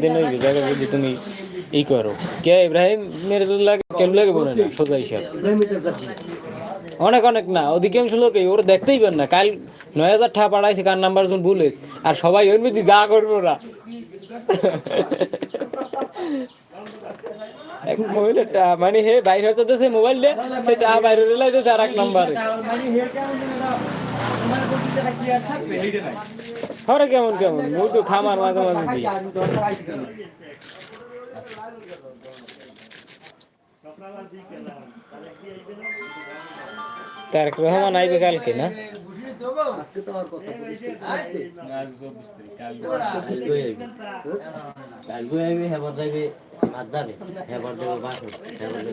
দিন ওই জায়গা যদি তুমি ই করো। কে ইব্রাহিম? মেরে তো লাগে, কেউ লাগে বলে না, সোজা হিসাব। অনেক অনেক না, অধিকাংশ লোকই, ওর দেখতেই পান না। কাল নয় হাজার টাকা পাঠাইছে, কার নাম্বার শুন ভুলে আর সবাই ওর মধ্যে যা করব না এক মহিলাটা মানে হে, বাইরে হতে মোবাইল দে সেটা বাইরে দেশে আর এক নাম্বারে। হরে কেমন কেমন? মুই তো খামার মাঝে মাঝে দিই। তারেক রহমান আইবে কালকে, না? দেবে বাসন দেয় সব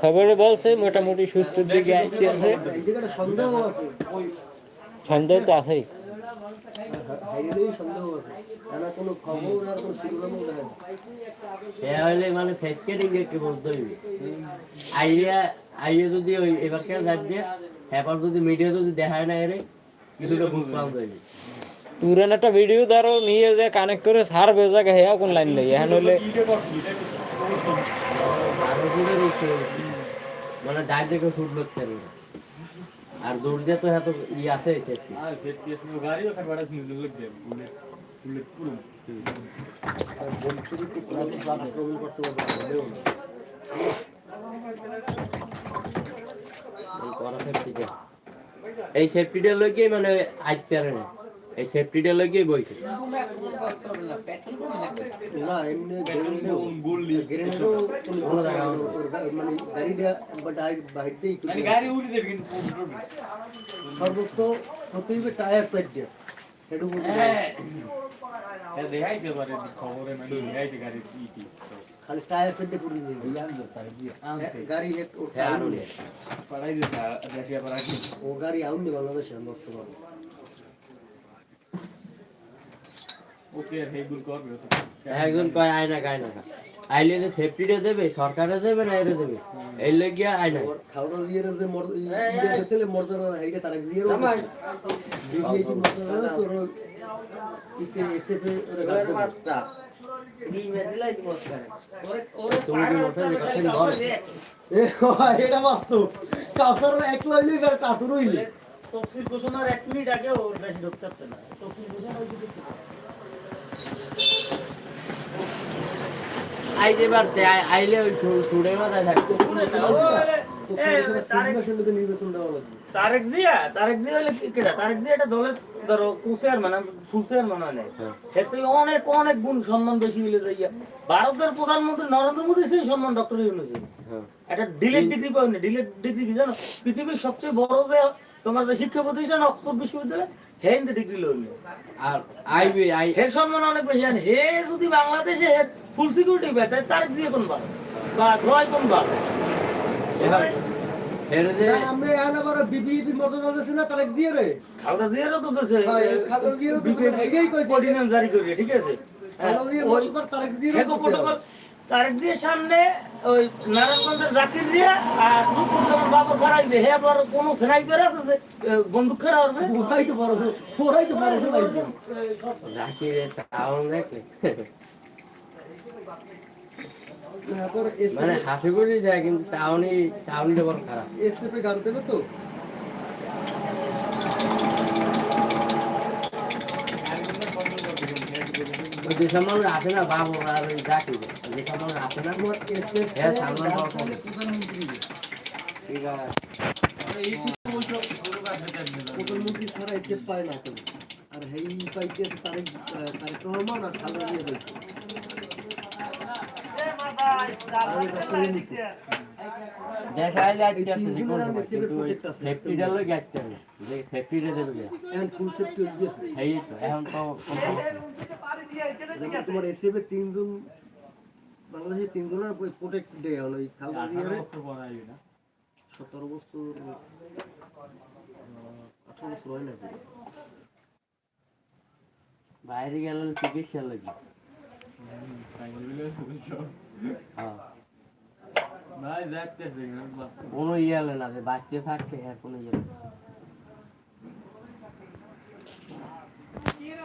খবরে বলছে মোটামুটি সুস্থের দিকে আছে। সন্দেহ তো আছেই। মানে ফেসকেটিং কি বলতে হইবে? আইয়া আইয়া যদি ওই এবার কেন যাবে হেবার যদি মিডিয়া যদি দেখায় না এরে কিছুটা বুঝ পাওয়া পুরান একটা ভিডিও ধরো নিয়ে যে কানেক্ট করে সার বেজাকে হেয়া কোন লাইন লাগে রয়েছে মানে দাঁড় দেখে শুট করতে পারবে আর দৌড় দিয়ে তো এত ই আছে কেস নো গাড়ি ওখানে বড় বুলেট বুলেট পুরো। এই সেফটিটা লইকে মানে আইতে পারে না। এই সেফটিটা লইকে বইছে না এমনি মানে গাড়িটা বা ডাইরেক্ট বাইরেই মানে গাড়ি উড়ি দেবে কিন্তু সর্বোচ্চ হতে হবে টায়ার সাইড দিয়ে। হেডু হ্যাঁ। দেখাইছে পারে খবরে মানে দেখাইছে গাড়ি কি কি খালি টায়ার গাড়ি হ্যাঁ, আউন নিয়ে। পড়াই দিছে রাশিয়া পড়াই ও গাড়ি আউন বাংলাদেশে বর্তমানে ওকে আর হেগুল করবে তো একজন কয় আয়না গায় না আইলে যে সেফটিটা দেবে সরকারে দেবে না এরে দেবে। এই লাগিয়া আয়না ওর খাওয়া দিয়ে যে মর ইন্ডিয়া এইটা তার জিরো বিবিএ কি তোর ইতে এসএফে ওরে গাড়ি তুমি কি মোটর কাছে ধর এ এটা বাস্তব। কাউসার একলা হইলে আর হইলে তফসিল ঘোষণার এক মিনিট আগে ওর বেশি ঢুকতে না। তফসিল ঘোষণা আইতে পারতে আইলে ওই মাথায় থাকতো। তারেক নির্বাচন নির্বাচন দেওয়া লাগবে। তারেক জিয়া তারেক জিয়া হলে কেটা তারেক জিয়া এটা দলের ধরো কুসের মানে ফুলসের মানে নেই। অনেক অনেক গুণ সম্মান বেশি হইলে যাইয়া ভারতের প্রধানমন্ত্রী নরেন্দ্র মোদী সেই সম্মান ডক্টর ইউনুসের। একটা ডিলেট ডিগ্রি পাওনি ডিলেট ডিগ্রি কি জানো? পৃথিবীর সবচেয়ে বড় যে তোমার যে শিক্ষা প্রতিষ্ঠান অক্সফোর্ড বিশ্ববিদ্যালয় হে ইন ডিগ্রি লইল আর আইবে আই হে সম্মান অনেক বেশি। আর হে যদি বাংলাদেশে ফুল সিকিউরিটি পায় তাহলে তারেক জিয়া কোন ভালো বা রয় কোন ভালো এবার এর যে না আমরা এখন আবার বিবিএপি মর্দানা দিছে না তার এক জিরো রে খালদা জিয়ারও তো দেশে হ্যাঁ, খালেদা জিয়ারও তো দেশে, এটাই কইছে। অর্ডিন্যান্স জারি করিয়ে ঠিক আছে? খালেদা জিয়ার ওই- মর্দানা তার এক জিরো হেকো প্রোটোকল তারেক দিয়ে সামনে ওই নারায়ণগঞ্জের জাকির দিয়া আর রূপপুর যখন খারাইবে হে আবার কোন স্নাইপার আছে যে বন্দুক খেলা হবে ওরাই তো পারছে ওরাই তো পারছে ভাই। টাউন দেখলে। মানে হাসি করে যায় কিন্তু টাউনই টাউনটা বড় খারাপ। এসএফে গাড়ি দেবে তো? ওই যে সব মানুষ আসে না বাবু আর ওই জাকির। যে সব মানুষ আসে না হ্যাঁ, সালমান ঠিক আছে পায় আর হেই পাইতে তারেক তারেক রহমান আর খালেদা এখন ফুল সেফটি তো এখন তো যেমন তোমার এসএফে তিনজন বাংলাদেশে তিনজনের প্রোটেক্ট ডে হলো এই খালবাড়িয়ারে সতেরো বছর আঠারো বছর হয় না বাইরে গেলে চিকিৎসা লাগে। হ্যাঁ। ভাই দেখতেছি কোনো ইয়ে হলে না যে বাচ্চা থাকতে এখন কোনো ইয়ে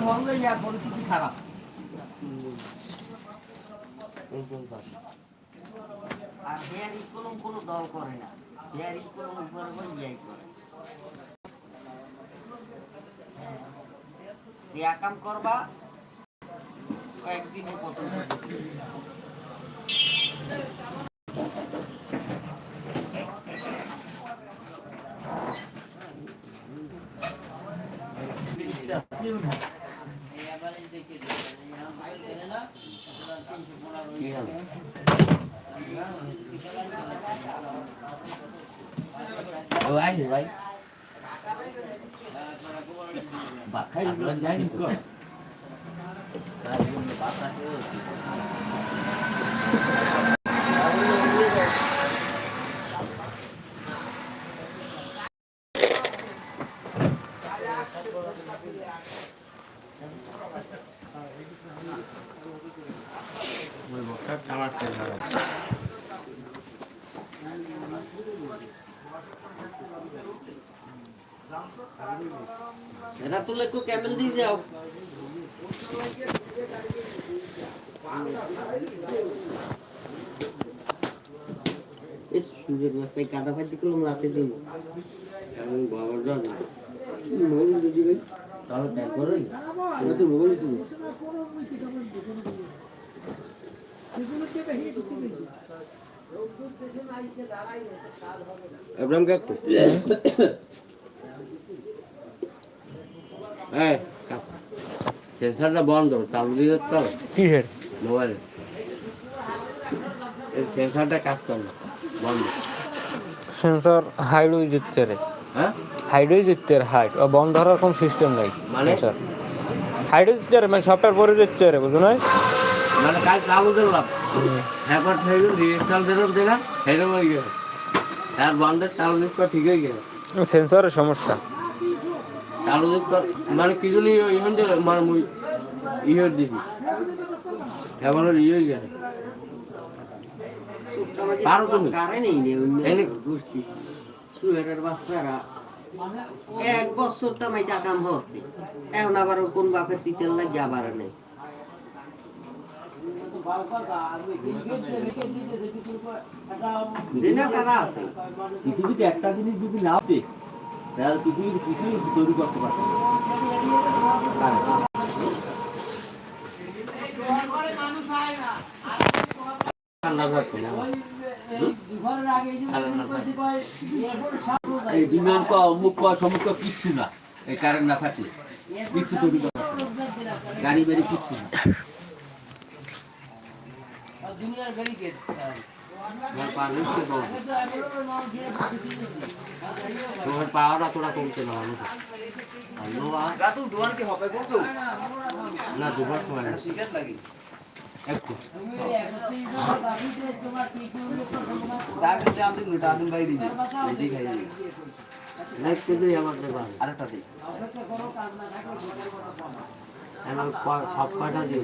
পরিস্থিতি খারাপ আর হেয়ার ইকোনম কোনো দল করে না হেয়ার ইকোনম করে করে ইয়াই করে যে আকাম করবা কয়েকদিনের পতন হবে। কি হবে ও আইছে ভাই আপনার যায়নি তো? ওই বক্সটা টানাচ্ছে ভালো এরা তুলে একটু ক্যামেল দিয়ে যাও সুযোগ রাস্তায় কাদা ফাটি করলাম রাতে দিন আমি বাবার যদি তাহলে ট্যাগ করে এটা তো মোবাইল তুমি এব্রাহিম কাকু এই সেন্সারটা বন্ধ চালু দিয়ে তো কিসের? মোবাইলে। এই সেন্সারটা কাজ করে না বন্ধ। সেন্সর হাইড হয়ে? যেতে রে হ্যাঁ হাইড হয়ে যেতে রে হাইড ও বন্ধ ধরার কোনো সিস্টেম নাই মানে? সেন্সর। হাইড হয়ে যেতে রে মানে সফটওয়্যার পরে যেতে রে বুঝো না মানে কাজ চালু দিলাম একবার থেকে রিস্টাল দিলাম দিলাম সেরকম হয়ে গেছে। আর বন্ধের চালু দিতে ঠিক হয়ে গেছে। সেন্সরের সমস্যা। মানে নিয়ে ইহন দিল মানে মুই ইহর দিছি এবার ইয়ে হয়ে গেছে। পারো তুমি? এক বছর তামাই টাকাম হচ্ছে। এখন আবার কোন বাপের শীতের লাগে আবার নেই পৃথিবীতে একটা জিনিস যদি না তাহলে পৃথিবীর কিছুই তৈরি করতে ঠান্ডা থাকছে এই বিমান ক অমুক ক সমুক কিচ্ছু না। এই কারেন্ট না থাকলে কিচ্ছু তৈরি করতে গাড়ি বাড়ি কিচ্ছু না। তোমার পাওয়াটা তোরা কমছে না মানুষ না দুবার সময়। একটু আরেকটা দিই আমার সব কয়টা দিয়ে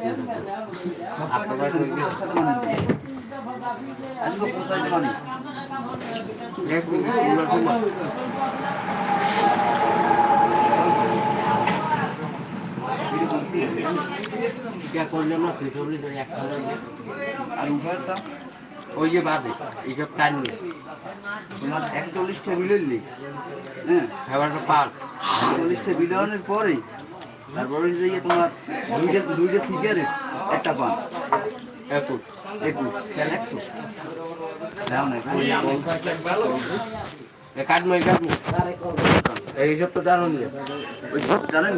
হয়ে এক উপরেরটা ওই যে বাদে এইসব টাইম নেই তোমার একচল্লিশটা বিলেলি হ্যাঁ খাবারটা পার একচল্লিশটা বিলিয়নের পরে তারপরে তোমার দুইটা দুইটা সিগারেট একটা পান একুশ এই সব তো জানো নিয়ে জানেন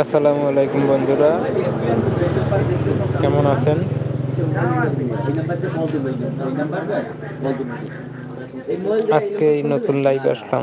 আসসালামু আলাইকুম বন্ধুরা। কেমন আছেন? আজকে এই নতুন লাইভ আসলাম।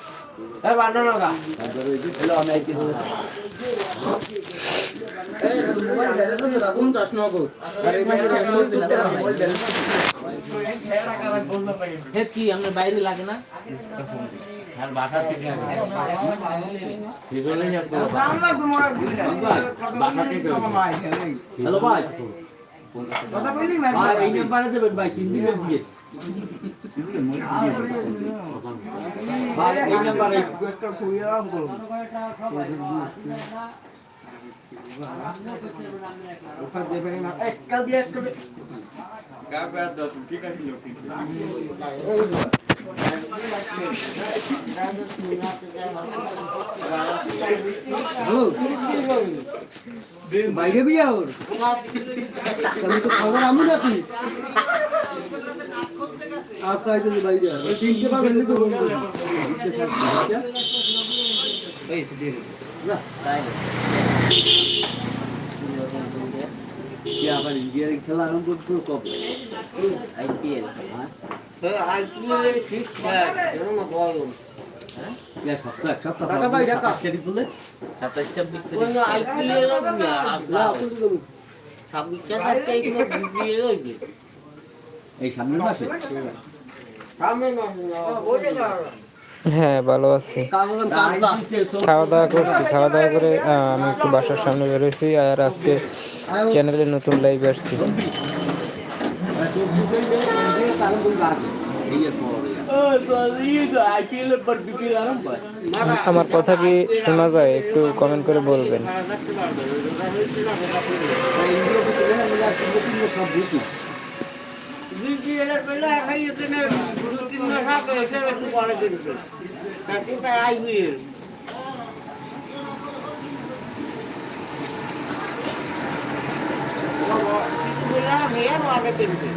ওইটা নিয়ে দিছে ওই যে 41 চলে না তো 46 চলে তাই 21 চলে না তাহলে কম এ বান্ডো লাগা হ্যালো আমি আইছি কোন প্রশ্ন গো হে কি আমরা বাইরে লাগে না আর বাসা থেকে ভিজলে যাবো বাসা থেকে হ্যালো ভাই ভাই এই নাম্বারে দেবেন ভাই তিন দিনের দিয়ে বাইরে বিয়া ওর আমি তো খাবার আমু নাকি? আচ্ছা আইতে বাইরে ওই তিনটে বাজে এমনি তো বন্ধ কি আবার ইন্ডিয়ার খেলা আরম্ভ এই সামনের মাসে? হ্যাঁ ভালো আছি। খাওয়া দাওয়া করছি, খাওয়া দাওয়া করে আমি একটু বাসার সামনে বেরোইছি আর আজকে চ্যানেলে নতুন লাইভ আসছি। আমার কথা কি শোনা যায়? একটু কমেন্ট করে বলবেন। বিপিএল এর পেলে এখানে দু তিন মাস আগে এসে একটু পরে আগে দিচ্ছে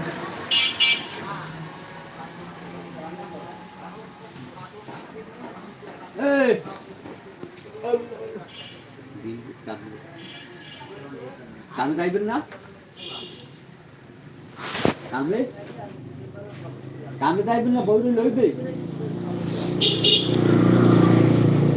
কামে যাইবেন না? কামে কামে তাই না বউরে লইবে?